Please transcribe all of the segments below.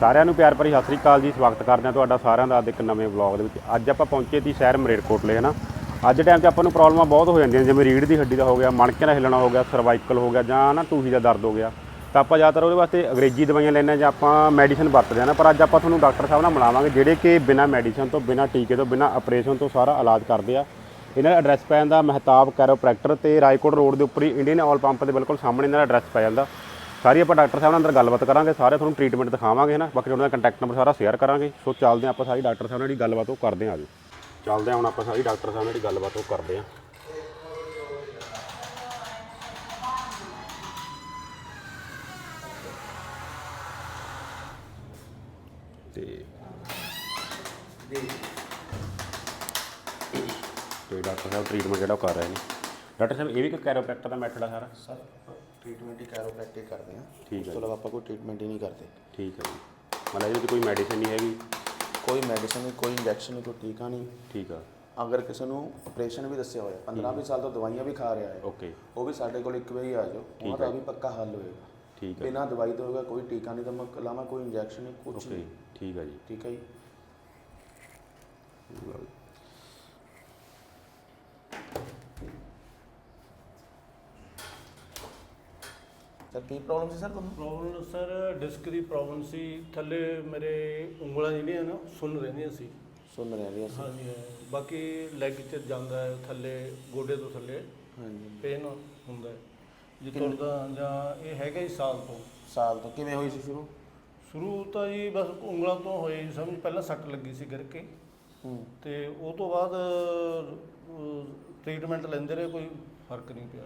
ਸਾਰਿਆਂ ਨੂੰ ਪਿਆਰ ਭਰੀ ਸਤਿ ਸ੍ਰੀ ਅਕਾਲ ਜੀ, ਸਵਾਗਤ ਕਰਦੇ ਹਾਂ ਤੁਹਾਡਾ ਸਾਰਿਆਂ ਦਾ ਅੱਜ ਇੱਕ ਨਵੇਂ ਵਲੌਗ ਦੇ ਵਿੱਚ। ਅੱਜ ਆਪਾਂ ਪਹੁੰਚੇ ਸੀ ਸ਼ਹਿਰ ਮਰੇਟਕੋਟਲੇ ਹਨਾ? ਅੱਜ ਟਾਈਮ 'ਚ ਆਪਾਂ ਨੂੰ ਪ੍ਰੋਬਲਮਾਂ ਬਹੁਤ ਹੋ ਜਾਂਦੀਆਂ ਜਿਵੇਂ ਰੀੜ੍ਹ ਦੀ ਹੱਡੀ ਦਾ ਹੋ ਗਿਆ ਮਣਕੇ ਦਾ ਹਿੱਲਣਾ ਹੋ ਗਿਆ ਸਰਵਾਈਕਲ ਹੋ ਗਿਆ, ਜਾਂ ਨਾ ਟੂਹੀ ਦਾ ਦਰਦ ਹੋ ਗਿਆ। ਤਾਂ ਆਪਾਂ ਜ਼ਿਆਦਾਤਰ ਉਹਦੇ ਵਾਸਤੇ ਅੰਗਰੇਜ਼ੀ ਦਵਾਈਆਂ ਲੈਂਦੇ ਹਾਂ ਜਾਂ ਆਪਾਂ ਮੈਡੀਸਨ ਵਰਤਦੇ ਹਾਂ ਨਾ, ਪਰ ਅੱਜ ਆਪਾਂ ਤੁਹਾਨੂੰ ਡਾਕਟਰ ਸਾਹਿਬ ਨਾਲ ਮਿਲਾਵਾਂਗੇ, ਜਿਹੜੇ ਕਿ ਬਿਨਾਂ ਮੈਡੀਸਨ ਤੋਂ, ਬਿਨਾਂ ਟੀਕੇ ਤੋਂ, ਬਿਨਾਂ ਆਪਰੇਸ਼ਨ ਤੋਂ ਸਾਰਾ ਇਲਾਜ ਕਰਦੇ ਆ। ਇਹਨਾਂ ਦਾ ਐਡਰੈਸ ਪੈ ਜਾਂਦਾ ਮਹਿਤਾਬ ਕੈਰੋਪ੍ਰੈਕਟਰ ਤੇ ਰਾਏਕੋਟ ਰੋਡ ਦੇ ਉੱਪਰ ਹੀ ਇੰਡੀਅਨ ਆਇਲ ਪੰਪ ਦੇ ਬਿਲਕੁਲ ਸਾਹਮਣੇ ਇਹਨਾਂ ਦਾ ਐਡਰੈਸ ਪੈ ਜਾਂਦਾ। ਸਾਰੀ ਆਪਾਂ ਡਾਕਟਰ ਸਾਹਿਬ ਨਾਲ ਅੰਦਰ ਗੱਲਬਾਤ ਕਰਾਂਗੇ, ਸਾਰੇ ਤੁਹਾਨੂੰ ਟ੍ਰੀਟਮੈਂਟ ਦਿਖਾਵਾਂਗੇ ਨਾ ਬਾਕੀ ਉਹਨਾਂ ਦਾ ਕੰਟੈਕਟ ਨੰਬਰ ਸਾਰਾ ਸ਼ੇਅਰ ਕਰਾਂਗੇ। ਸੋ ਚੱਲਦੇ ਹਾਂ ਆਪਾਂ ਸਾਰੀ ਡਾਕਟਰ ਸਾਹਿਬ ਨਾਲ ਜਿਹੜੀ ਗੱਲਬਾਤ ਉਹ ਕਰਦੇ ਹਾਂ ਜੀ ਚੱਲਦੇ ਹਾਂ ਹੁਣ ਆਪਾਂ ਸਾਰੀ ਡਾਕਟਰ ਸਾਹਿਬ ਨਾਲ ਜਿਹੜੀ ਗੱਲਬਾਤ ਉਹ ਕਰਦੇ ਹਾਂ। ਤੇ ਤੇ ਡਾਕਟਰ ਸਾਹਿਬ ਟ੍ਰੀਟਮੈਂਟ ਜਿਹੜਾ ਉਹ ਕਰ ਰਹੇ ਨੇ। ਡਾਕਟਰ ਸਾਹਿਬ, ਇਹ ਵੀ ਕੋਈ ਕੈਰੋਪ੍ਰੈਕਟਰ ਦਾ ਮੈਥਡ ਆ ਸਾਰਾ? ਸਰ ਟ੍ਰੀਟਮੈਂਟ ਹੀ ਕੈਰੋਪ੍ਰੈਕਟਿਕ ਕਰਦੇ ਹਾਂ। ਠੀਕ ਉਸ ਹੈ ਤੋਂ ਇਲਾਵਾ ਆਪਾਂ ਕੋਈ ਟ੍ਰੀਟਮੈਂਟ ਹੀ ਨਹੀਂ ਕਰਦੇ। ਠੀਕ ਹੈ ਜੀ। ਮਤਲਬ ਇਹਦੇ ਵਿੱਚ ਕੋਈ ਮੈਡੀਸਿਨ ਨਹੀਂ ਹੈਗੀ? ਕੋਈ ਮੈਡੀਸਿਨ ਨਹੀਂ ਕੋਈ ਇੰਜੈਕਸ਼ਨ ਨਹੀਂ ਕੋਈ ਟੀਕਾ ਨਹੀਂ। ਠੀਕ ਆ। ਅਗਰ ਕਿਸੇ ਨੂੰ ਆਪਰੇਸ਼ਨ ਵੀ ਦੱਸਿਆ ਹੋਇਆ 15 20 ਸਾਲ ਤੋਂ ਦਵਾਈਆਂ ਵੀ ਖਾ ਰਿਹਾ ਹੈ ਓਕੇ। ਉਹ ਵੀ ਸਾਡੇ ਕੋਲ ਇੱਕ ਵਾਰੀ ਆ ਜਾਓ ਉਹਨਾਂ ਦਾ ਵੀ ਪੱਕਾ ਹੱਲ ਹੋਏਗਾ। ਠੀਕ ਹੈ ਬਿਨਾਂ ਦਵਾਈ ਤੋਂ ਹੋਏਗਾ ਕੋਈ ਟੀਕਾ ਨਹੀਂ ਤਾਂ ਇਲਾਵਾ ਕੋਈ ਇੰਜੈਕਸ਼ਨ ਨਹੀਂ ਕੁਝ ਓਕੇ ਨਹੀਂ। ਠੀਕ ਹੈ ਜੀ। ਠੀਕ ਹੈ ਜੀ। ਸਰ ਕੀ ਪ੍ਰੋਬਲਮ ਸੀ ਸਰ ਤੁਹਾਨੂੰ? ਪ੍ਰੋਬਲਮ ਸਰ ਡਿਸਕ ਦੀ ਪ੍ਰੋਬਲਮ ਸੀ। ਥੱਲੇ ਮੇਰੇ ਉਂਗਲਾਂ ਜਿਹੜੀਆਂ ਨਾ ਸੁੰਨ ਰਹਿੰਦੀਆਂ ਸੀ। ਸੁਣ ਰਹੇ ਅਸੀਂ ਹਾਂਜੀ ਹਾਂ। ਬਾਕੀ ਲੈਗ 'ਚ ਜਾਂਦਾ ਹੈ ਥੱਲੇ ਗੋਡੇ ਤੋਂ ਥੱਲੇ। ਹਾਂਜੀ। ਪੇਨ ਹੁੰਦਾ ਹੈ। ਜੇ ਤੁਰਦਾ ਜਾਂ ਇਹ ਹੈਗਾ ਹੀ ਸਾਲ ਤੋਂ। ਸਾਲ ਤੋਂ। ਕਿਵੇਂ ਹੋਈ ਸੀ ਸ਼ੁਰੂ? ਸ਼ੁਰੂ ਤਾਂ ਜੀ ਬਸ ਉਂਗਲਾਂ ਤੋਂ ਹੋਏ ਸਮਝ। ਪਹਿਲਾਂ ਸੱਟ ਲੱਗੀ ਸੀ ਗਿਰ ਕੇ। ਹੂੰ। ਤੇ ਉਹ ਤੋਂ ਬਾਅਦ ਟ੍ਰੀਟਮੈਂਟ ਲੈਂਦੇ ਰਹੇ ਕੋਈ ਫ਼ਰਕ ਨਹੀਂ ਪਿਆ।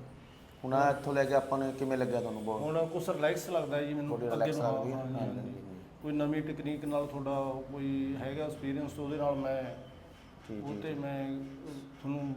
ਹੁਣ ਆਹ ਇੱਥੋਂ ਲੈ ਕੇ ਆਪਾਂ ਨੂੰ ਕਿਵੇਂ ਲੱਗਿਆ ਤੁਹਾਨੂੰ ਬਹੁਤ? ਹੁਣ ਕੁਛ ਰਿਲੈਕਸ ਲੱਗਦਾ ਜੀ ਮੈਨੂੰ ਅੱਗੇ relax ਨਾਲੋਂ, ਲੱਗਦੀ ਹੈ? ਹਾਂਜੀ, ਹਾਂਜੀ, ਹਾਂਜੀ। ਕੋਈ ਨਵੀਂ ਟੈਕਨੀਕ ਨਾਲ ਤੁਹਾਡਾ ਕੋਈ ਹੈਗਾ ਐਕਸਪੀਰੀਅੰਸ ਉਹਦੇ ਨਾਲ ਮੈਂ ਠੀਕ ਉਹ ਹੈ ਤੇ ਮੈਂ ਤੁਹਾਨੂੰ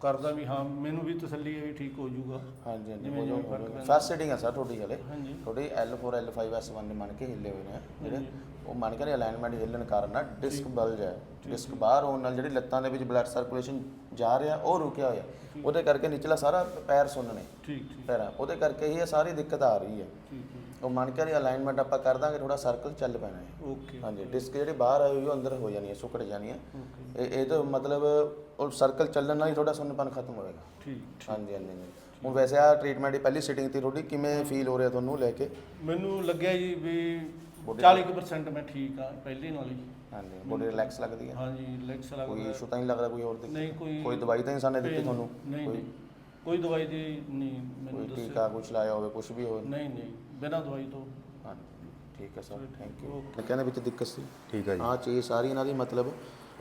ਕਰਦਾ ਵੀ ਹਾਂ ਮੈਨੂੰ ਵੀ ਤਸੱਲੀ ਹੈ ਵੀ ਠੀਕ ਹੋ ਜਾਊਗਾ। ਹਾਂਜੀ ਹਾਂਜੀ ਜਿਵੇਂ ਹੋ ਜਿਵੇਂ ਫ਼ਰਕ ਪੈਂਦਾ। ਫਸਟ ਸੀਟਿੰਗ ਆ ਸਰ ਤੁਹਾਡੀ ਹਲੇ। ਹਾਂਜੀ। ਤੁਹਾਡੀ L4 L5 S1 ਦੇ ਮਣ ਕੇ ਹਿੱਲੇ ਹੋਏ ਨੇ ਜਿਹੜੇ। ਉਹ ਮਣ ਕੇ ਅਲਾਈਨਮੈਂਟ ਹਿੱਲਣ ਕਾਰਨ ਨਾ ਡਿਸਕ ਬਲਜ ਹੈ ਡਿਸਕ ਬਾਹਰ ਹੋਣ ਨਾਲ ਜਿਹੜੀ ਲੱਤਾਂ ਦੇ ਵਿੱਚ ਬਲੱਡ ਸਰਕੂਲੇਸ਼ਨ ਜਾ ਰਿਹਾ ਉਹ ਰੁਕਿਆ ਹੋਇਆ। ਉਹਦੇ ਕਰਕੇ ਨਿਚਲਾ ਸਾਰਾ ਪੈਰ ਸੁੰਨ ਨੇ ਠੀਕ ਠੀਕ। ਪੈਰਾਂ। ਉਹਦੇ ਕਰਕੇ ਹੀ ਇਹ ਸਾਰੀ ਦਿੱਕਤ ਆ ਰਹੀ ਹੈ। ਠੀਕ ਹੈ ਉਹ ਦੀ ਅਲਾਈਨਮੈਂਟ ਆਪਾਂ ਕਰ ਦਾਂਗੇ ਥੋੜਾ ਸਰਕਲ ਚੱਲ ਪੈਣਾ ਹੈ। ਓਕੇ ਹਾਂਜੀ ਡਿਸਕ ਜਿਹੜੀ ਬਾਹਰ ਆਈ ਹੋਈ ਉਹ ਅੰਦਰ ਹੋ ਜਾਣੀ ਹੈ ਸੁੱਕੜ ਜਾਣੀ ਹੈ। ਓਕੇ ਇਹ ਇਹ ਤਾਂ ਮਤਲਬ ਉਹ ਸਰਕਲ ਚੱਲਣ ਨਾਲ ਹੀ ਤੁਹਾਡਾ ਸੁੰਨਪਨ ਖਤਮ ਹੋਏਗਾ। ਠੀਕ ਹਾਂਜੀ ਹਾਂਜੀ ਹਾਂਜੀ। ਹੁਣ ਵੈਸੇ ਆ ਟ੍ਰੀਟਮੈਂਟ ਦੀ ਪਹਿਲੀ ਸਿਟਿੰਗ ਤੇ ਤੁਹਾਡੀ ਕਿਵੇਂ ਫੀਲ ਹੋ ਰਿਹਾ ਤੁਹਾਨੂੰ ਲੈ ਕੇ? ਮੈਨੂੰ ਲੱਗਿਆ ਜੀ ਵੀ 40% ਮੈਂ ਠੀਕ ਆ ਪਹਿਲੀ ਨਾਲ। ਹੀ ਹਾਂਜੀ ਬੋਡੀ ਰਿਲੈਕਸ ਲੱਗਦੀ ਹੈ ਹਾਂਜੀ ਰਿਲੈਕਸ ਕੋਈ ਲੱਗਦਾ। ਇਸ਼ੂ ਤਾਂ ਨਹੀਂ ਲੱਗਦਾ ਕੋਈ ਹੋਰ ਦਿੱਕਤ? ਨਹੀਂ ਕੋਈ ਕੋਈ ਦਵਾਈ ਤਾਂ ਇਨਸਾਨ ਨੇ ਦਿੱਤੀ pain- ਤੁਹਾਨੂੰ? ਨਹੀਂ ਕੋਈ ਨਹੀਂ। ਕੋਈ ਦਵਾਈ ਦੀ ਨਹੀਂ ਮੈਨੂੰ ਕੋਈ ਦੱਸਿਆ ਟੀਕਾ ਕੁਛ ਲਾਇਆ ਹੋਵੇ ਕੁਛ ਵੀ ਹੋਵੇ? ਨਹੀਂ ਨਹੀਂ ਬਿਨਾਂ ਦਵਾਈ ਤੋਂ। ਹਾਂਜੀ ਠੀਕ ਹੈ ਸਰ ਥੈਂਕ ਯੂ Okay. ਨੱਕਿਆਂ ਦੇ ਵਿੱਚ ਦਿੱਕਤ ਸੀ। ਠੀਕ ਹੈ ਜੀ। ਆਹ ਚੀਜ਼ ਸਾਰੀ ਇਹਨਾਂ ਦੀ ਮਤਲਬ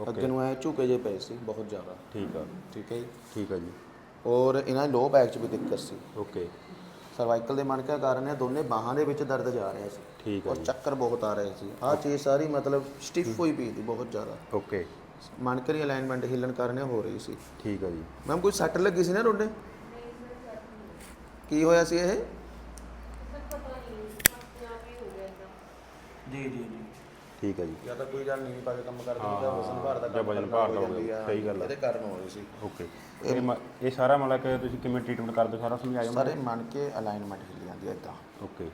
ਅੱਗੇ ਨੂੰ ਐ ਝੁਕੇ ਜੇ ਪਏ ਸੀ ਬਹੁਤ ਜ਼ਿਆਦਾ। ਠੀਕ ਆ। ਠੀਕ ਹੈ ਜੀ? ਠੀਕ ਆ ਜੀ। ਔਰ ਇਹਨਾਂ ਲੋ ਬੈਕ 'ਚ ਵੀ ਦਿੱਕਤ ਸੀ। ਓਕੇ ਸਰਵਾਈਕਲ ਦੇ ਮਣਕਾ ਕਾਰਨ ਇਹ ਦੋਨੇ ਬਾਹਾਂ ਦੇ ਵਿੱਚ ਦਰਦ ਜਾ ਰਿਹਾ ਸੀ। ਠੀਕ ਆ ਔਰ ਚੱਕਰ ਬਹੁਤ ਆ ਰਹੇ ਸੀ। ਆਹ ਚੀਜ਼ ਸਾਰੀ ਮਤਲਬ ਸਟਿਫ ਹੋਈ ਪਈ ਸੀ ਬਹੁਤ ਜ਼ਿਆਦਾ। ਓਕੇ। ਮਣਕੇ ਦੀ ਅਲਾਈਨਮੈਂਟ ਹਿੱਲਣ ਕਾਰਨ ਇਹ ਹੋ ਰਹੀ ਸੀ। ਠੀਕ ਆ ਜੀ। ਮੈਮ ਕੋਈ ਸੱਟ ਲੱਗੀ ਸੀ ਨਾ ਤੁਹਾਡੇ? ਕੀ ਹੋਇਆ ਸੀ ਇਹ? ਜੀ ਜੀ ਜੀ। ਠੀਕ ਆ ਜੀ। ਜਾਂ ਤਾਂ ਕੋਈ ਜਾਨ ਨਹੀਂ ਪਾ ਕੇ ਕੰਮ ਕਰਦੀ ਹਾਂ, ਜਾਂ ਵਜ਼ਨ ਭਾਰ ਦਾ ਜਾਂ ਕੰਮ ਵਜ਼ਨ ਭਾਰ ਦਾ ਹੋ ਹੋ ਗਿਆ, ਆ। ਸਹੀ ਗੱਲ ਆ। ਇਹਦੇ ਕਾਰਨ ਹੋ ਰਹੀ ਸੀ। ਓਕੇ। ਇਹ ਮ- ਇਹ ਸਾਰਾ ਮਤਲਬ ਕਿ ਤੁਸੀਂ ਕਿਵੇਂ ਟ੍ਰੀਟਮੈਂਟ ਕਰਦੇ ਹੋ ਸਾਰਾ ਸਮਝਾਇਓ ਮੈਨੂੰ ਸਾਰੇ ਮਣਕੇ ਅਲਾਈਨਮੈਂਟ ਹਿੱਲ ਜਾਂਦੀ ਹੈ ਇਦਾਂ ਓਕੇ।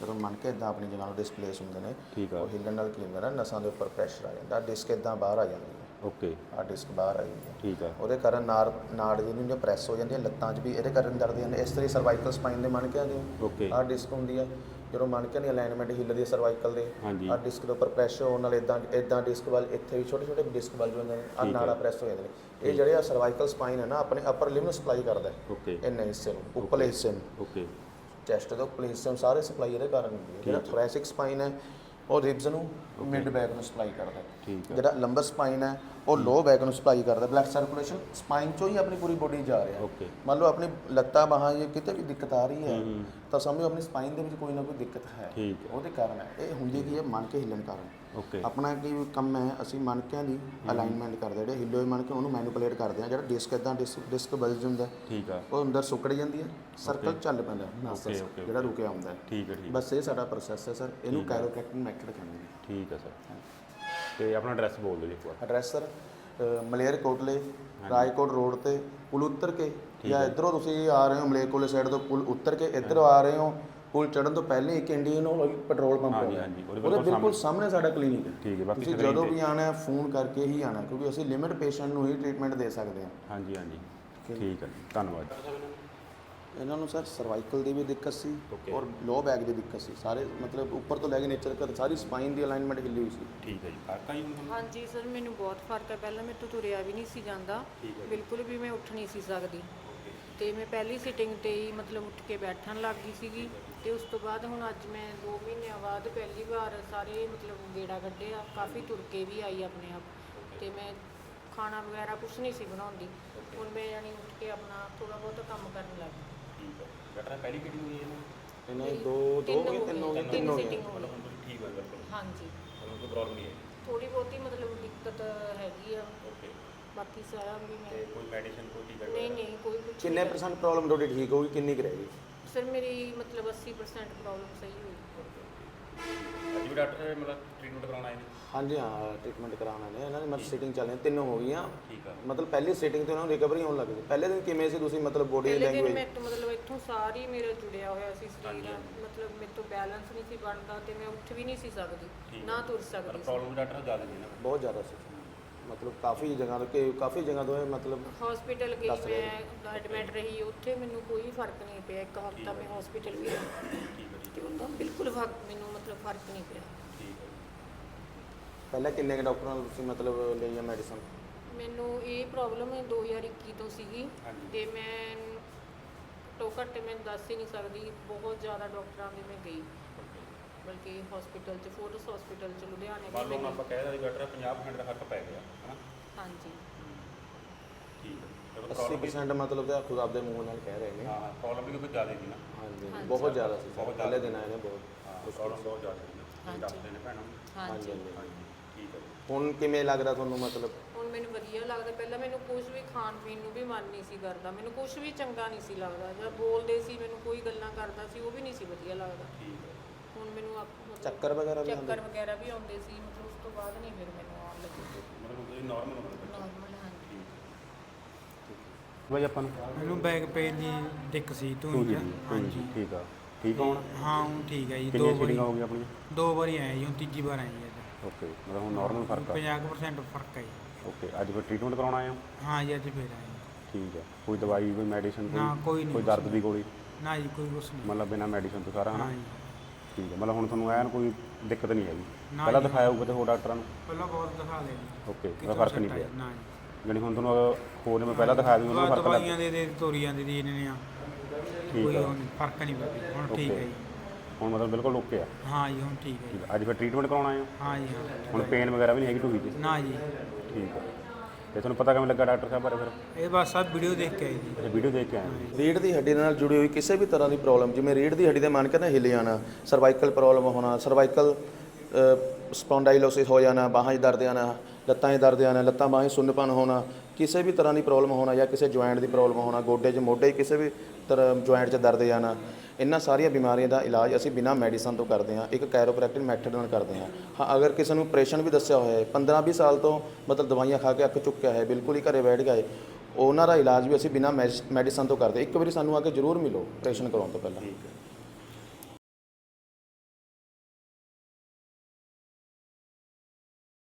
ਜਦੋਂ ਮਣਕੇ ਇਦਾਂ ਆਪਣੀ ਜਗ੍ਹਾ ਨੂੰ ਡਿਸਪਲੇਸ ਹੁੰਦੇ ਨੇ ਠੀਕ ਆ। ਉਹ ਹਿੱਲਣ ਨਾਲ ਕੀ ਹੁੰਦਾ ਨਾ ਨਸਾਂ ਦੇ ਉੱਪਰ ਪ੍ਰੈਸ਼ਰ ਆ ਜਾਂਦਾ ਡਿਸਕ ਇਦਾਂ ਬਾਹਰ ਆ ਜਾਂਦੀ ਹੈ ਓਕੇ। ਆ ਡਿਸਕ ਬਾਹਰ ਆ ਜਾਂਦੀ ਹੈ ਠੀਕ ਆ। ਉਹਦੇ ਕਾਰਨ ਨਾੜ ਨਾੜ ਜਿਹੜੀ ਜੋ ਪ੍ਰੈਸ ਹੋ ਜਾਂਦੀ ਹੈ ਲੱਤਾਂ 'ਚ ਵੀ ਇਹਦੇ ਕਾਰਨ ਦਰਦ ਜਾਂਦੇ ਇਸ ਤਰ੍ਹਾਂ ਸਰਵਾਈਕਲ ਸਪਾਈਨ ਦੇ ਮਣਕਿਆਂ ਦੇ ਓਕੇ। ਆਹ ਡਿਸਕ ਹੁੰਦੀ ਹੈ ਜਦੋਂ ਮਣਕਿਆਂ ਦੀ ਅਲਾਈਨਮੈਂਟ ਹਿੱਲਦੀ ਹੈ ਸਰਵਾਈਕਲ ਦੇ ਹਾਂਜੀ। ਆਹ ਡਿਸਕ ਦੇ ਉੱਪਰ ਪ੍ਰੈਸ਼ਰ ਹੋਣ ਨਾਲ ਇਦਾਂ ਇਦਾਂ ਡਿਸਕ ਵੱਲ ਇੱਥੇ ਵੀ ਛੋਟੇ ਛੋਟੇ ਡਿਸਕ ਵੱਲ ਜਾਂਦੇ ਨੇ ਆਹ ਠੀਕ ਹੈ। ਨਾੜਾ ਪ੍ਰੈਸ ਹੋ ਜਾਂਦੇ ਨੇ। ਇਹ ਜਿਹੜੇ ਆ ਸਰਵਾਈਕਲ ਸਪਾਈਨ ਹੈ ਨਾ ਆਪਣੇ ਅਪਰ ਲਿੰਬ ਨੂੰ ਸਪਲਾਈ ਕਰਦਾ ਹੈ। ਓਕੇ। ਇੰਨੇ ਹਿੱਸੇ ਨੂੰ ਉੱਪਰਲੇ ਹਿੱਸੇ ਨੂੰ। ਓਕੇ। ਚੈਸਟ ਦੇ ਉੱਪਰਲੇ ਹਿੱਸੇ ਨੂੰ ਸਾਰੇ ਸਪਲਾਈ ਇਹਦੇ ਕਾਰਨ ਹੁੰਦੀ ਹੈ। ਜਿਹੜਾ ਥੋਰੈਸਿਕ ਸਪਾਈਨ ਹੈ ਉਹ ਰਿਬਸ ਨੂੰ ਮਿਡ ਬੈਕ ਨੂੰ ਸਪਲਾਈ ਕਰਦਾ ਹੈ। ਜਿਹੜਾ ਲੰਬਰ ਸਪਾਈਨ ਹੈ ਉਹ ਲੋ ਬੈਕ ਨੂੰ ਸਪਲਾਈ ਕਰਦਾ ਬਲੱਡ ਸਰਕੂਲੇਸ਼ਨ ਸਪਾਈਨ ਚੋਂ ਹੀ ਆਪਣੀ ਪੂਰੀ ਬੋਡੀ ਜਾ ਰਿਹਾ ਓਕੇ। ਮੰਨ ਲਓ ਆਪਣੀ ਲੱਤਾਂ ਬਾਹਾਂ ਜੇ ਕਿਤੇ ਵੀ ਦਿੱਕਤ ਆ ਰਹੀ ਹੈ ਹੂੰ। ਤਾਂ ਸਮਝੋ ਆਪਣੀ ਸਪਾਈਨ ਦੇ ਵਿੱਚ ਕੋਈ ਨਾ ਕੋਈ ਦਿੱਕਤ ਹੈ। ਉਹਦੇ ਕਾਰਨ ਹੈ। ਇਹ ਹੁੰਦੀ ਕੀ ਹੈ? ਮਣ ਕੇ ਹਿੱਲਣ ਕਾਰਨ। ਓਕੇ। ਆਪਣਾ ਕੀ ਕੰਮ ਹੈ? ਅਸੀਂ ਮਣਕਿਆਂ ਦੀ ਅਲਾਈਨਮੈਂਟ ਕਰਦੇ ਹਾਂ, ਜਿਹੜੇ ਹਿੱਲੇ ਹੋਏ ਮਣਕੇ ਉਹਨੂੰ ਮੈਨੂਪੂਲੇਟ ਕਰਦੇ ਹਾਂ। ਜਿਹੜਾ ਡਿਸਕ ਇਦਾਂ ਡਿਸਕ ਬਲਜ ਹੁੰਦਾ ਹੈ, ਠੀਕ ਆ। ਉਹ ਅੰਦਰ ਸੁੱਕੜ ਜਾਂਦੀ ਹੈ। ਸਰਕਲ ਚੱਲ ਪੈਂਦਾ ਹੈ। ਜਿਹੜਾ ਰੁਕਿਆ ਹੁੰਦਾ ਹੈ। ਠੀਕ ਆ ਠੀਕ ਬਸ ਇਹ ਸਾਡਾ ਪ੍ਰੋਸੈਸ ਹੈ ਸਰ। ਇਹਨੂੰ ਕਾਇਰੋਪ੍ਰੈਕਟਿਕ ਮੈਥਡ ਕਹਿੰਦੇ ਨੇ। ਠੀਕ ਆ ਸਰ। ਤੇ ਆਪਣਾ ਐਡਰੈਸ ਬੋਲ ਦਿਓ ਜੀ ਇੱਕ ਵਾਰ। ਐਡਰੈਸ ਸਰ ਮਲੇਰ ਕੋਟਲੇ ਰਾਏਕੋਟ ਰੋਡ ਤੇ ਪੁਲ ਉਤਰ ਕੇ ਜਾਂ ਇਧਰੋਂ ਤੁਸੀਂ ਆ ਰਹੇ ਹੋ ਮਲੇਰ ਕੋਟਲੇ ਸਾਈਡ ਤੋਂ ਪੁਲ ਉਤਰ ਕੇ ਇੱਧਰ ਆ ਰਹੇ ਹੋ ਪੁਲ ਚੜਨ ਤੋਂ ਪਹਿਲੇ ਇੱਕ ਇੰਡੀਅਨ ਆਇਲ ਪੈਟਰੋਲ ਪੰਪ ਹਾਂਜੀ, ਹੈ ਹਾਂਜੀ, ਉਹਦੇ ਬਿਲਕੁਲ ਸਾਹਮਣੇ। ਸਾਡਾ ਕਲੀਨਿਕ ਹੈ। ਠੀਕ ਹੈ ਬਾਕੀ ਤੁਸੀਂ ਜਦੋਂ ਵੀ ਆਣਾ ਹੈ ਫੋਨ ਕਰਕੇ ਹੀ ਆਣਾ ਕਿਉਂਕਿ ਅਸੀਂ ਲਿਮਿਟ ਪੇਸ਼ੈਂਟ ਨੂੰ ਹੀ ਟ੍ਰੀਟਮੈਂਟ ਦੇ ਸਕਦੇ ਹਾਂ। ਹਾਂਜੀ ਹਾਂਜੀ। ਠੀਕ। ਹੈ ਧੰਨਵਾਦ। ਇਹਨਾਂ ਨੂੰ ਸਰ ਸਰਵਾਈਕਲ ਦੀ ਵੀ ਦਿੱਕਤ ਸੀ Okay. ਔਰ ਲੋ ਬੈਕ ਦੀ ਦਿੱਕਤ ਸੀ। ਸਾਰੇ ਮਤਲਬ ਉੱਪਰ ਤੋਂ ਲੈ ਕੇ ਨੀਚੇ ਤੱਕ ਸਾਰੀ ਸਪਾਈਨ ਦੀ ਅਲਾਈਨਮੈਂਟ ਹਿੱਲੀ ਹੋਈ ਸੀ। ਠੀਕ ਹੈ ਜੀ ਕਾਕਾ ਜੀ ਹੁਣ ਹਾਂਜੀ ਸਰ ਮੈਨੂੰ ਬਹੁਤ ਫ਼ਰਕ ਹੈ। ਪਹਿਲਾਂ ਮੇਰੇ ਤੋਂ ਤੁਰਿਆ ਵੀ ਨਹੀਂ ਸੀ ਜਾਂਦਾ। ਠੀਕ ਹੈ ਜੀ। ਬਿਲਕੁਲ ਵੀ ਮੈਂ ਉੱਠ ਨਹੀਂ ਸੀ ਸਕਦੀ। ਤੇ ਮੈਂ ਪਹਿਲੀ ਸਿਟਿੰਗ ਤੇ ਹੀ ਮਤਲਬ ਉੱਠ ਕੇ ਬੈਠਣ ਲੱਗ ਗਈ ਸੀਗੀ। ਤੇ ਉਸ ਤੋਂ ਬਾਅਦ ਹੁਣ ਅੱਜ ਮੈਂ 2 ਮਹੀਨਿਆਂ ਬਾਅਦ ਪਹਿਲੀ ਵਾਰ ਸਾਰੇ ਮਤਲਬ ਗੇੜਾ ਕੱਢਿਆ ਕਾਫੀ ਤੁਰ ਕੇ ਵੀ ਆਈ ਆਪਣੇ ਆਪ। ਤੇ ਮੈਂ ਖਾਣਾ ਵਗੈਰਾ ਕੁਝ ਨਹੀਂ ਸੀ ਬਣਾਉਂਦੀ। ਹੁਣ ਮੈਂ ਯਾਨੀ ਉੱਠ ਕੇ ਆਪਣਾ ਥੋੜਾ ਬਹੁਤ ਕੰਮ ਕਰਨ ਲੱਗ ਗਈ। ਠੀਕ ਹੈ ਬੈਟਰ ਪਹਿਲੀ ਕਿਹੜੀ ਹੋਈ ਇਹਨੂੰ ਇਹਨਾਂ ਮੇਰੀ ਦੀ ਦੋ ਦੋ ਤਿੰਨ ਹੋ ਗਏ ਹੋ ਤਿੰਨ ਹੋ ਗਏ ਗਏ, ਤਿੰਨ ਹੋ ਗਏ। sitting ਹੋ ਮਤਲਬ ਹੁਣ ਤੁਸੀਂ ਠੀਕ ਹੋ ਗਏ ਬਿਲਕੁਲ। ਹਾਂਜੀ। ਤੁਹਾਨੂੰ ਕੋਈ ਪ੍ਰੋਬਲਮ ਨਹੀਂ ਹੈ। ਥੋੜੀ ਬਹੁਤੀ ਮਤਲਬ ਦਿੱਕਤ ਹੈਗੀ ਆ। ਓਕੇ ਬਾਕੀ ਸਾਰਾ ਵੀ ਤੇ ਮੈਂ ਕੋਈ ਮੈਡੀਸਿਨ ਕੋਈ ਟੀਕਾ ਨਹੀਂ ਨਹੀਂ ਕੋਈ ਕੁਝ ਕਿੰਨੇ ਪਰਸੈਂਟ ਪ੍ਰੋਬਲਮ ਤੁਹਾਡੀ ਠੀਕ ਹੋਊਗੀ ਕਿੰਨੀ ਕੁ ਸਰ ਮੇਰੀ ਮਤਲਬ 80% ਪ੍ਰੋਬਲਮ ਸਹੀ ਅੱਜ ਵੀ ਡਾਕਟਰ ਮਤਲਬ ਟ੍ਰੀਟਮੈਂਟ ਕਰਾਉਣ ਆਏ ਨੇ? ਹਾਂਜੀ ਹਾਂ ਟ੍ਰੀਟਮੈਂਟ ਕਰਾਉਣਾ ਨੇ। ਇਹਨਾਂ ਦੀ ਮਤਲਬ ਸਿਟਿੰਗ ਚੱਲ ਰਹੀ ਤਿੰਨ ਹੋ ਗਈਆਂ। ਠੀਕ ਆ। ਮਤਲਬ ਪਹਿਲੀ ਸਿਟਿੰਗ ਤੇ ਉਹਨਾਂ ਨੂੰ ਰਿਕਵਰੀ ਹੋਣ ਲੱਗ ਗਈ। ਪਹਿਲੇ ਦਿਨ ਕਿਵੇਂ ਸੀ ਤੁਸੀਂ ਮਤਲਬ ਬੋਡੀ ਪਹਿਲੇ ਦਿਨ ਲੈਂਗੁਏਜ ਮੈਂ ਤਾਂ ਮਤਲਬ ਇੱਥੋਂ ਸਾਰੀ ਮੇਰਾ ਜੁੜਿਆ ਹੋਇਆ ਸੀ ਸਰੀਰ ਮਤਲਬ ਮੇਰੇ ਤੋਂ ਬੈਲੈਂਸ ਨਹੀਂ ਸੀ ਬਣਦਾ ਤੇ ਮੈਂ ਉੱਠ ਵੀ ਨਹੀਂ ਸੀ ਸਕਦੀ ਨਾ ਤੁਰ ਸਕਦੀ ਸੀ। ਪ੍ਰੋਬਲਮ ਡਾਕਟਰ ਜ਼ਿਆਦਾ ਨਹੀਂ ਨਾ। ਬਹੁਤ ਜ਼ਿਆਦਾ ਸੀ। ਮਤਲਬ ਕਾਫੀ ਜਗ੍ਹਾ ਤੋਂ ਕਿ ਕਾਫੀ ਜਗ੍ਹਾ ਤੋਂ ਇਹ ਮਤਲਬ ਹਸਪੀਟਲ ਗਈ ਦੱਸ ਰਹੇ ਮੈਂ ਐਡਮਿਟ ਰਹੀ ਉੱਥੇ ਮੈਨੂੰ ਕੋਈ ਫ਼ਰਕ ਨਹੀਂ ਪਿਆ। ਇੱਕ ਹਫਤਾ ਮੈਂ ਹਸਪੀਟਲ ਵੀ ਰਹੀ ਠੀਕ ਹੈ ਜੀ ਤੇ ਉਹਦਾ ਬਿਲਕੁਲ ਫ਼ਰਕ ਮੈਨੂੰ ਮਤਲਬ ਫ਼ਰਕ ਨਹੀਂ ਪਿਆ। ਠੀਕ ਹੈ ਪਹਿਲਾਂ ਕਿੰਨੇ ਕੁ ਡਾਕਟਰਾਂ ਨੂੰ ਤੁਸੀਂ ਮਤਲਬ ਲਈ ਆ ਮੈਡੀਸਨ ਮੈਨੂੰ ਇਹ ਪ੍ਰੋਬਲਮ 2021 ਤੋਂ ਸੀਗੀ ਹਾਂਜੀ। ਤੇ ਮੈਂ ਘੱਟੋ ਘੱਟ ਮੈਂ ਦੱਸ ਹੀ ਨਹੀਂ ਸਕਦੀ ਬਹੁਤ ਜ਼ਿਆਦਾ ਡਾਕਟਰਾਂ ਦੇ ਮੈਂ ਗਈ। ਬਲਕਿ ਹਸਪੀਟਲ ਚ ਫੋਰਸ ਹਸਪੀਟਲ ਚ ਲੁਧਿਆਣੇ ਮੰਨ ਲਓ ਹੁਣ ਆਪਾਂ ਕਹਿ ਰਹੇ ਡਾਕਟਰ 50% ਦਾ ਫ਼ਰਕ ਪੈ ਗਿਆ ਹਨਾ? ਹਾਂਜੀ ਠੀਕ ਹੈ ਤੇ ਪ੍ਰੋਬਲਮ 80% ਮਤਲਬ ਤਾਂ ਖੁਦ ਆਪਦੇ ਮੂੰਹ ਨਾਲ ਕਹਿ ਰਹੇ ਨੇ। ਹਾਂ ਹਾਂ ਪ੍ਰੋਬਲਮ ਵੀ ਕੋਈ ਜ਼ਿਆਦਾ ਨਹੀਂ ਨਾ ਹਾਂਜੀ। ਬਹੁਤ ਜ਼ਿਆਦਾ ਸੀ ਬਹੁਤ ਪਹਿਲੇ ਜ਼ਿਆਦਾ। ਦਿਨ ਆਏ ਨੇ ਬਹੁਤ ਹਾਂ ਪ੍ਰੋਬਲਮ ਬਹੁਤ ਜ਼ਿਆਦਾ ਹੈ ਹਾਂਜੀ। ਦੱਸਦੇ ਨੇ ਭੈਣਾਂ ਨੂੰ। ਹਾਂਜੀ। ਹਾਂਜੀ ਹਾਂਜੀ। ਠੀਕ ਹੈ ਜੀ। ਹੁਣ ਕਿਵੇਂ ਲੱਗਦਾ ਤੁਹਾਨੂੰ ਮਤਲਬ? ਹੁਣ ਮੈਨੂੰ ਵਧੀਆ ਲੱਗਦਾ। ਪਹਿਲਾਂ ਮੈਨੂੰ ਕੁਝ ਵੀ ਖਾਣ ਪੀਣ ਨੂੰ ਵੀ ਮਨ ਨਹੀਂ ਸੀ ਕਰਦਾ। ਮੈਨੂੰ ਕੁਝ ਵੀ ਚੰਗਾ ਨਹੀਂ ਸੀ ਲੱਗਦਾ। ਜਦ ਬੋਲਦੇ ਸੀ ਮੈਨੂੰ ਕੋਈ ਗੱਲਾਂ ਕਰਦਾ ਸੀ ਉਹ ਵੀ ਨਹੀਂ ਸੀ ਵਧੀਆ ਲੱਗਦਾ। ਠੀਕ ਹੈ। ਹੁਣ ਮੈਨੂੰ ਚੱਕਰ ਵਗੈਰਾ ਵੀ ਆਉਂਦੇ ਚੱਕਰ ਵਗੈਰਾ ਵੀ ਆਉਂਦੇ ਸੀ। ਮਤਲਬ ਉਸ ਤੋਂ ਬਾਅਦ ਨਹੀਂ ਫਿਰ ਮੈਨੂੰ ਆਉਣ ਲੱਗੇ। ਮਤਲਬ ਨਾਰਮਲ ਹੋ ਬਾਈ ਆਪਾਂ ਨੂੰ? ਮੈਨੂੰ ਬੈਕ ਪੇਨ ਦੀ ਦਿੱਕ ਸੀ ਤੂੰ ਜੀ ਹਾਂਜੀ। ਠੀਕ ਆ। ਠੀਕ ਆ ਹੁਣ? ਹਾਂ ਹੁਣ ਠੀਕ ਹੈ ਜੀ ਦੋ ਕਿੰਨੀਆਂ ਵਾਰੀ। ਸੀਟਿੰਗਾਂ ਹੋ ਗਈਆਂ ਆਪਣੀਆਂ? ਦੋ ਵਾਰੀ ਆਇਆ ਜੀ ਹੁਣ ਤੀਜੀ ਵਾਰ ਆਈ ਜੀ ਅੱਜ। ਓਕੇ ਮਤਲਬ ਹੁਣ ਨਾਰਮਲ ਫ਼ਰਕ ਆ। 50% ਫ਼ਰਕ ਹੈ ਜੀ। ਓਕੇ ਅੱਜ ਫਿਰ ਟ੍ਰੀਟਮੈਂਟ ਕਰਾਉਣਾ ਆਏ ਹੋ? ਹਾਂ ਜੀ ਅੱਜ ਫੇਰ ਆਏ ਜੀ। ਠੀਕ ਹੈ ਕੋਈ ਦਵਾਈ ਕੋਈ ਮੈਡੀਸਿਨ ਨਾ, ਕੋਈ ਨਹੀਂ ਕੋਈ ਦਰਦ ਦੀ ਗੋਲੀ? ਨਾ ਜੀ ਕੋਈ ਕੁਛ ਨਹੀਂ। ਮਤਲਬ ਬਿਨਾ ਮੈਡੀਸਿਨ ਤੋਂ ਸਾਰਾ ਹਨਾ? ਹਾਂ ਜੀ। ਠੀਕ ਹੈ ਮਤਲਬ ਹੁਣ ਤੁਹਾਨੂੰ ਐਨ ਕੋਈ ਦਿੱਕਤ ਨਹੀਂ ਹੈਗੀ? ਨਾ ਪਹਿਲਾਂ ਜੀ। ਦਿਖਾਇਆ ਹੋਊਗਾ ਤੇ ਹੋਰ ਡਾਕਟਰਾਂ ਨੂੰ। ਪਹਿਲਾਂ ਬਹੁਤ ਦਿਖਾ ਲਿਆ ਜੀ। ਓਕੇ ਕਿਤੋਂ ਫ਼ਰਕ ਨਹੀਂ ਪਿਆ। ਨਾ ਜੀ। ਜਾਣੀ ਹੁਣ ਤੁਹਾਨੂੰ ਅਗਰ ਹੋਰ ਜਿਵੇਂ ਪਹਿਲਾਂ ਦਿਖਾਇਆ ਸੀ ਉਹਦਾ ਦਵਾ- ਫ਼ਰਕ ਲੱਗ ਦਵਾਈਆਂ ਦੇ ਦੇ ਤੋਰੀ ਜਾਂਦੇ ਦੀ ਇਹਨਾਂ ਨੇ ਆ। ਠੀਕ ਆ। ਉਹ ਨਹੀਂ, ਫ਼ਰਕ ਨਹੀਂ ਪਿਆ ਹੁਣ ਠੀਕ ਹੈ ਜੀ। ਹੁਣ ਮਤਲਬ ਬਿਲਕੁਲ ਓਕੇ ਆ। ਹਾਂ ਜੀ ਹੁਣ ਠੀਕ ਹੈ ਜੀ। ਠੀਕ ਆ। ਅੱਜ ਫਿਰ ਟ੍ਰੀਟਮੈਂਟ ਕਰਾਉਣਾ ਆਏ ਹੋ ਹਾਂ ਜੀ ਹਾਂ। ਹੁਣ ਪੇਨ ਵਗੈਰਾ ਵੀ ਨਹੀਂ ਹੈਗੀ ਢੂਹੀ 'ਚ ਨਾ ਜੀ। ਠੀਕ ਹੈ ਤੇ ਤੁਹਾਨੂੰ ਪਤਾ ਕਿਵੇਂ ਲੱਗਾ ਡਾਕਟਰ ਸਾਹਿਬ ਬਾਰੇ ਫਿਰ? ਇਹ ਬਸ ਸਭ ਵੀਡੀਓ ਦੇਖ ਕੇ ਆਏ ਜੀ। ਅੱਛਾ ਵੀਡੀਓ ਦੇਖ ਕੇ ਆਏ। ਹੋ। ਰੀੜ ਦੀ ਹੱਡੀ ਨਾਲ ਜੁੜੀ ਹੋਈ ਕਿਸੇ ਵੀ ਤਰ੍ਹਾਂ ਦੀ ਪ੍ਰੋਬਲਮ ਜਿਵੇਂ ਰੀੜ ਦੀ ਹੱਡੀ ਦੇ ਮਨ ਕਹਿੰਦਾ ਹਿੱਲ ਜਾਣਾ ਸਰਵਾਈਕਲ ਪ੍ਰੋਬਲਮ ਹੋਣਾ ਸਰਵਾਈਕਲ ਸਪੌਂਡਾਈਲੋਸਿਸ ਹੋ ਜਾਣਾ, ਬਾਹਾਂ 'ਚ ਦਰਦ ਆਣਾ ਲੱਤਾਂ 'ਚ ਦਰਦ ਆਣਾ ਲੱਤਾਂ ਬਾਹਾਂ 'ਚ ਸੁੰਨਪਨ ਹੋਣਾ, ਕਿਸੇ ਵੀ ਤਰ੍ਹਾਂ ਦੀ ਪ੍ਰੋਬਲਮ ਹੋਣਾ ਜਾਂ ਕਿਸੇ ਜੁਆਇੰਟ ਦੀ ਪ੍ਰੋਬਲਮ ਹੋਣਾ, ਗੋਡੇ 'ਚ, ਮੋਢੇ 'ਚ ਕਿਸੇ ਵੀ ਤਰ੍ਹਾਂ ਜੁਆਇੰਟ 'ਚ ਦਰਦ ਜਾਣਾ ਇਹਨਾਂ ਸਾਰੀਆਂ ਬਿਮਾਰੀਆਂ ਦਾ ਇਲਾਜ ਅਸੀਂ ਬਿਨਾਂ ਮੈਡੀਸਨ ਤੋਂ ਕਰਦੇ ਹਾਂ, ਇੱਕ ਕੈਰੋਪ੍ਰੈਕਟਿਕ ਮੈਥਡ ਨਾਲ ਕਰਦੇ ਹਾਂ। ਹਾਂ, ਅਗਰ ਕਿਸੇ ਨੂੰ ਆਪਰੇਸ਼ਨ ਵੀ ਦੱਸਿਆ ਹੋਇਆ ਹੈ 15-20 ਸਾਲ ਤੋਂ ਮਤਲਬ ਦਵਾਈਆਂ ਖਾ ਕੇ ਅੱਕ ਚੁੱਕਿਆ ਹੈ, ਬਿਲਕੁਲ ਹੀ ਘਰੇ ਬੈਠ ਗਿਆ ਹੈ, ਉਹਨਾਂ ਦਾ ਇਲਾਜ ਵੀ ਅਸੀਂ ਬਿਨਾਂ ਮੈਡੀਸਨ ਤੋਂ ਕਰਦੇ ਇੱਕ ਵਾਰੀ ਸਾਨੂੰ ਆ ਕੇ ਜ਼ਰੂਰ ਮਿਲੋ ਆਪਰੇਸ਼ਨ ਕਰਾਉਣ ਤੋਂ ਪਹਿਲਾਂ।